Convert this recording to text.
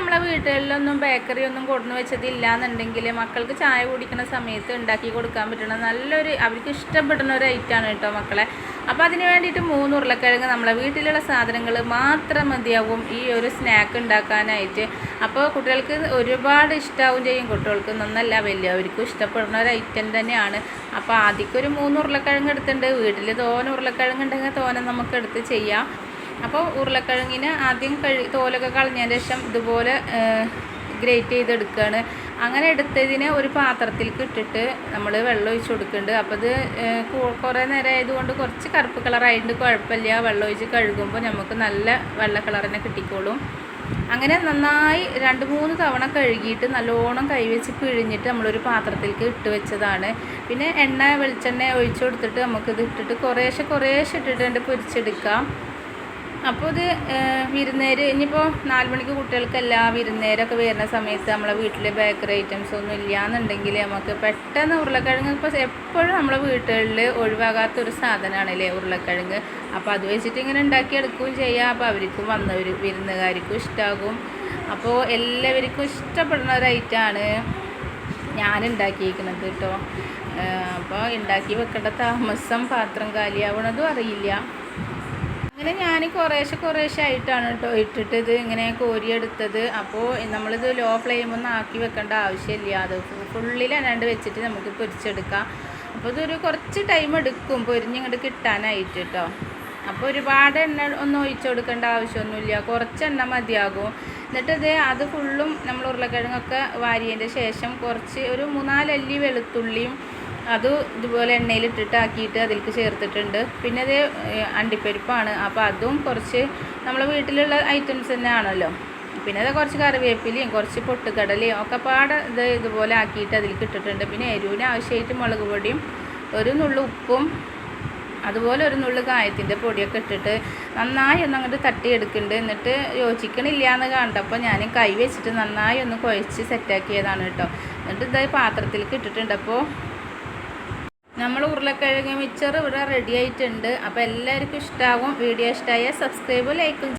നമ്മളെ വീട്ടുകളിലൊന്നും ബേക്കറി ഒന്നും കൊടുന്ന് വെച്ചതില്ല എന്നുണ്ടെങ്കിൽ മക്കൾക്ക് ചായ കുടിക്കുന്ന സമയത്ത് ഉണ്ടാക്കി കൊടുക്കാൻ പറ്റുന്ന നല്ലൊരു അവർക്ക് ഇഷ്ടപ്പെടുന്ന ഒരു ഐറ്റമാണ് കേട്ടോ മക്കളെ. അപ്പോൾ അതിന് വേണ്ടിയിട്ട് മൂന്ന് ഉരുളക്കിഴങ്ങ് നമ്മളെ വീട്ടിലുള്ള സാധനങ്ങൾ മാത്രം മതിയാവും ഈ ഒരു സ്നാക്ക് ഉണ്ടാക്കാനായിട്ട്. അപ്പോൾ കുട്ടികൾക്ക് ഒരുപാട് ഇഷ്ടാവും ചെയ്യും കുട്ടികൾക്ക്. നന്നല്ല വലിയവർക്കും ഇഷ്ടപ്പെടുന്ന ഒരു ഐറ്റം തന്നെയാണ്. അപ്പോൾ ആദ്യമൊക്കെ ഒരു മൂന്ന് ഉരുളക്കിഴങ്ങ് എടുത്തിട്ടുണ്ട്. വീട്ടിൽ തോന ഉരുളക്കിഴങ്ങ് ഉണ്ടെങ്കിൽ തോന നമുക്ക് എടുത്ത് ചെയ്യാം. അപ്പോൾ ഉരുളക്കിഴങ്ങിന് ആദ്യം കഴി തോലൊക്കെ കളഞ്ഞതിന് ശേഷം ഇതുപോലെ ഗ്രേറ്റ് ചെയ്തെടുക്കുകയാണ് അങ്ങനെ എടുത്തതിനെ ഒരു പാത്രത്തിലേക്ക് ഇട്ടിട്ട് നമ്മൾ വെള്ളം ഒഴിച്ച് കൊടുക്കുന്നുണ്ട്. അപ്പോൾ ഇത് കുറേ നേരം ആയതുകൊണ്ട് കുറച്ച് കറുപ്പ് കളറായിട്ട് കുഴപ്പമില്ല. വെള്ളം ഒഴിച്ച് കഴുകുമ്പോൾ നമുക്ക് നല്ല വെള്ള കളർ തന്നെ കിട്ടിക്കോളും. അങ്ങനെ നന്നായി രണ്ട് മൂന്ന് തവണ കഴുകിയിട്ട് നല്ലോണം കൈവച്ച് പിഴിഞ്ഞിട്ട് നമ്മളൊരു പാത്രത്തിലേക്ക് ഇട്ട് വെച്ചതാണ്. പിന്നെ എണ്ണ വെളിച്ചെണ്ണ ഒഴിച്ചു കൊടുത്തിട്ട് നമുക്കിത് ഇട്ടിട്ട് കുറേശ്ശെ കുറേശ്ശെ ഇട്ടിട്ട് പൊരിച്ചെടുക്കാം. അപ്പോൾ ഇത് വിരുന്നേര് ഇനിയിപ്പോൾ നാല് മണിക്ക് കുട്ടികൾക്കല്ല വിരുന്നേരൊക്കെ വരുന്ന സമയത്ത് നമ്മളെ വീട്ടിൽ ബേക്കറി ഐറ്റംസ് ഒന്നും ഇല്ല എന്നുണ്ടെങ്കിൽ നമുക്ക് പെട്ടെന്ന് ഉരുളക്കിഴങ്ങ് ഇപ്പോൾ എപ്പോഴും നമ്മളെ വീട്ടുകളിൽ ഒഴിവാകാത്തൊരു സാധനമാണല്ലേ ഉരുളക്കിഴങ്ങ്. അപ്പോൾ അത് വെച്ചിട്ട് ഇങ്ങനെ ഉണ്ടാക്കിയെടുക്കുകയും ചെയ്യാം. അപ്പോൾ അവർക്കും വന്നവർ വിരുന്നുകാർക്കും ഇഷ്ടമാകും അപ്പോൾ എല്ലാവർക്കും ഇഷ്ടപ്പെടുന്ന ഒരു ഐറ്റമാണ് ഞാൻ ഉണ്ടാക്കിയിരിക്കുന്നത് കേട്ടോ അപ്പോൾ ഉണ്ടാക്കി വെക്കേണ്ട താമസം പാത്രം കാലിയാവണതും അറിയില്ല. അങ്ങനെ ഞാൻ കുറേശ്ശെ കുറേശ്ശെ ആയിട്ടാണ് കേട്ടോ ഇട്ടിട്ട് ഇത് ഇങ്ങനെ കോരിയെടുത്തത്. അപ്പോൾ നമ്മളിത് ലോ ഫ്ലെയിമൊന്നും ആക്കി വെക്കേണ്ട ആവശ്യമില്ല. അത് ഫുള്ളിൽ അല്ലാണ്ട് വെച്ചിട്ട് നമുക്ക് പൊരിച്ചെടുക്കാം. അപ്പോൾ ഇതൊരു കുറച്ച് ടൈം എടുക്കും പൊരിഞ്ഞിങ്ങോട്ട് കിട്ടാനായിട്ട് കേട്ടോ. അപ്പോൾ ഒരുപാട് എണ്ണ ഒന്നും ഒഴിച്ചു കൊടുക്കേണ്ട ആവശ്യമൊന്നുമില്ല. കുറച്ച് എണ്ണ മതിയാകും. എന്നിട്ട് അത് ഫുള്ളും നമ്മൾ ഉരുളക്കിഴങ്ങൊക്കെ വാരിയതിന്റെ ശേഷം കുറച്ച് ഒരു മൂന്നാലല്ലി വെളുത്തുള്ളിയും അത് ഇതുപോലെ എണ്ണയിലിട്ടിട്ട് ആക്കിയിട്ട് അതിലേക്ക് ചേർത്തിട്ടുണ്ട്. പിന്നെ അത് അണ്ടിപ്പരിപ്പാണ്. അപ്പോൾ അതും കുറച്ച് നമ്മളെ വീട്ടിലുള്ള ഐറ്റംസ് തന്നെ ആണല്ലോ പിന്നെ അത് കുറച്ച് കറിവേപ്പിലയും കുറച്ച് പൊട്ടുകടലയും ഒക്കെ പാടെ ഇത് ഇതുപോലെ ആക്കിയിട്ട് അതിലേക്ക് ഇട്ടിട്ടുണ്ട്. പിന്നെ എരിവിന് ആവശ്യമായിട്ട് മുളക് പൊടിയും ഒരു നുള്ളു ഉപ്പും അതുപോലെ ഒരു നുള്ളു കായത്തിന്റെ പൊടിയൊക്കെ ഇട്ടിട്ട് നന്നായി ഒന്ന് അങ്ങോട്ട് തട്ടിയെടുക്കുന്നുണ്ട്. എന്നിട്ട് യോജിക്കണില്ല എന്ന് കണ്ടപ്പോൾ ഞാൻ കൈ വെച്ചിട്ട് നന്നായി ഒന്ന് കുഴച്ച് സെറ്റാക്കിയതാണ് കേട്ടോ. എന്നിട്ട് ഇതായി പാത്രത്തിലേക്ക് ഇട്ടിട്ടുണ്ട്. അപ്പോൾ നമ്മൾ ഉരുളക്കിഴങ്ങ് മിച്ചർ ഇവിടെ റെഡി ആയിട്ടുണ്ട്. അപ്പോൾ എല്ലാവർക്കും ഇഷ്ടമാകും വീഡിയോ ഇഷ്ടമായ സബ്സ്ക്രൈബ് ലൈക്കും